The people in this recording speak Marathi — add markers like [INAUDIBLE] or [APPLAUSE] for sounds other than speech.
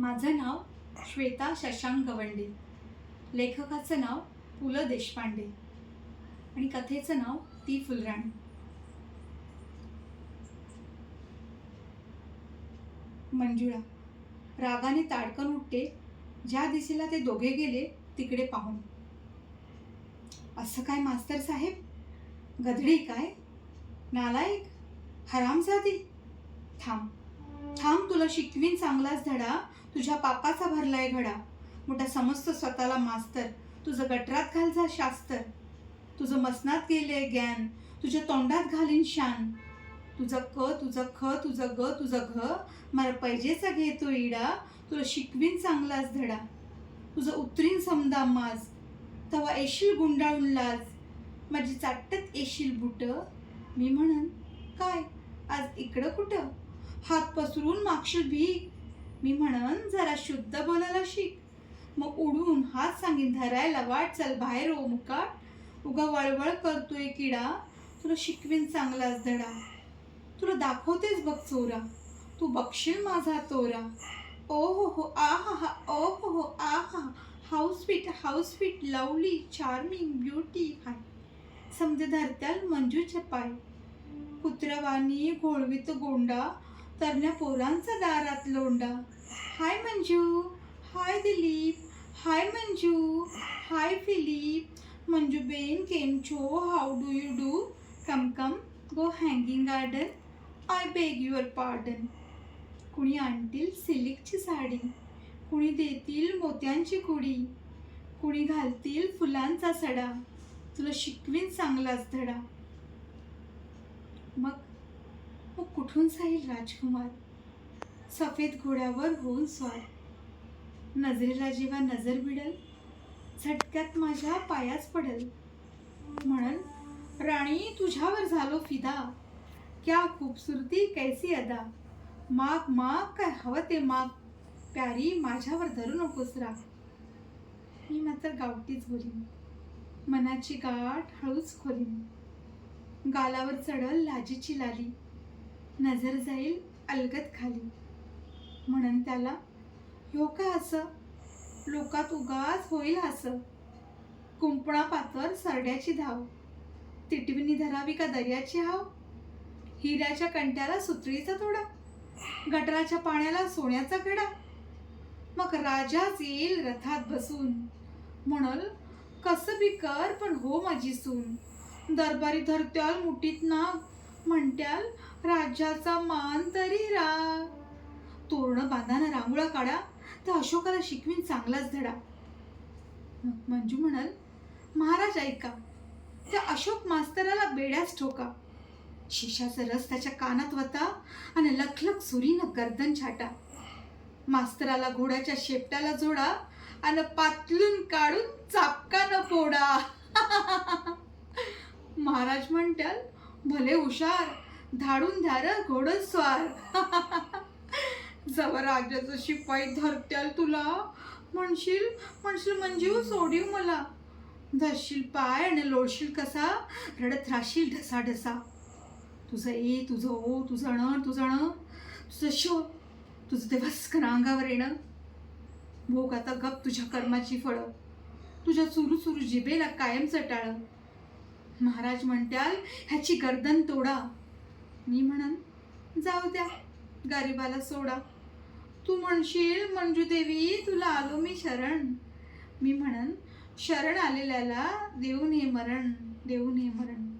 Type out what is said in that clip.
माझं नाव श्वेता शशांक गवंडे. लेखकाचं नाव पु ल देशपांडे. आणि कथेचं नाव ती फुलराणी. मंजुळा रागाने ताडकन उठते ज्या दिशेला ते दोघे गेले तिकडे पाहून. असं काय मास्तर साहेब? गधडी काय? नालायक? हरामजादी? थांब. थांब तुला शिकवीन चांगलाच धडा. तुझ्या पापाचा भरलाय घडा. मोठा समजतो स्वतःला मास्तर. तुझं गटरात घाल जा शास्त्र. तुझं मसनात गेले ज्ञान. तुझ्या तोंडात घालीन शान. तुझं क तुझं ख तुझं ग तुझं घ. मला पैजेचा घेतो इडा. तुला शिकवीन चांगलाच धडा. तुझं उतरीन समदा माज. तवा येशील गुंडाळून लाज. माझी चाटत येशील बुट. मी म्हणन काय? आज इकडं कुठं? हात पसरून मागशील भीक. मी म्हणन जरा शुद्ध बोलायला शिक. मग उडून हात सांगीन धरायला वाट चल बाहेर ओ मुकाट उगा वळवळ करतोय किडा. तुला शिकवीन चांगलाच धडा. तुला दाखवतेच बघ चोरा. तू बघशील माझा तोरा. ओ हो हो आ हा हा ओ हो हो आ हा house sweet house sweet lovely charming beauty हाय. समजे धरत्याल मंजूचे पाय. कुत्रवानी घोळवीत गोंडा. तरण्या पोरांचा दारात लोंडा. Hi Manju hi Dilip hi Manju hi Philip. Manju बेन केम छो how do you do? Come come go Hanging Garden. I beg your pardon. कुणी आणतील सिल्कची साडी? कुणी देतील मोत्यांची कुडी? कुणी घालतील फुलांचा सडा? तुला शिकवीन चांगलाच धडा. मग व कुठून जाईल राजकुमार? सफेद घोड्यावर होऊन स्वार. नजरेला जेव्हा नजर भिडल झटक्यात माझ्या पायाच पडल. म्हणल राणी तुझ्यावर झालो फिदा. क्या खूबसूरती कैसी अदा. माग माग काय हवं ते माग. प्यारी माझ्यावर धरू नकोस राग. मी मात्र गावठीच बोलीन. मनाची गाठ हळूच खोलीन. गालावर चढल लाजीची लाली. नजर जाईल अलगत खाली. म्हणून त्याला ह्यो का असं? लोकात उगाच होईल असं. कुंपणा पातर सरड्याची धाव. तिटविनी धरावी का दर्याची हाव? हिऱ्याच्या कंट्याला सुतळीचा तोडा. गटराच्या पाण्याला सोन्याचा खडा. मग राजाच येईल रथात बसून. म्हणल कसं बी कर पण हो माझी सून. दरबारी धरत्याल मुठीत नाग. म्हणत्याल राज्याचा मान तरी राग तोरणं बांधाना रांगोळा काढा तर अशोकाला शिकवीन चांगलाच धडा. मंजू म्हणाल महाराज ऐका त्या अशोक मास्तराला बेड्याच ठोका. शिशाचा रस त्याच्या कानात वता आणि लखलख सुरीनं गर्दन छाटा. मास्तराला घोड्याच्या शेपट्याला जोडा आणि पातलून काढून चापकानं फोडा. [LAUGHS] महाराज म्हणत्याल भले हुशार धाडून धार घोडस्वार जवळ राजाचं शिपाई धरत्याल तुला? म्हणशील म्हणशील म्हणजे सोडीव मला. धरशील पाय आणि लोळशील कसा? रडत राहशील ढसा ढसा तुझं ए तुझं ओ तुझं ण तुझं ण तुझं शो तुझं ते भस्कर अंगावर येणं. भोग आता गप तुझ्या कर्माची फळं. तुझ्या चुरू चुरू जिबेला कायम चटाळं. महाराज म्हणत्याल ह्याची गर्दन तोडा. मी म्हणन जाऊ द्या गरिबाला सोडा. तू म्हणशील मंजू देवी तुला आलो मी शरण. मी म्हणन शरण आलेल्याला देऊन हे मरण देऊन हे मरण.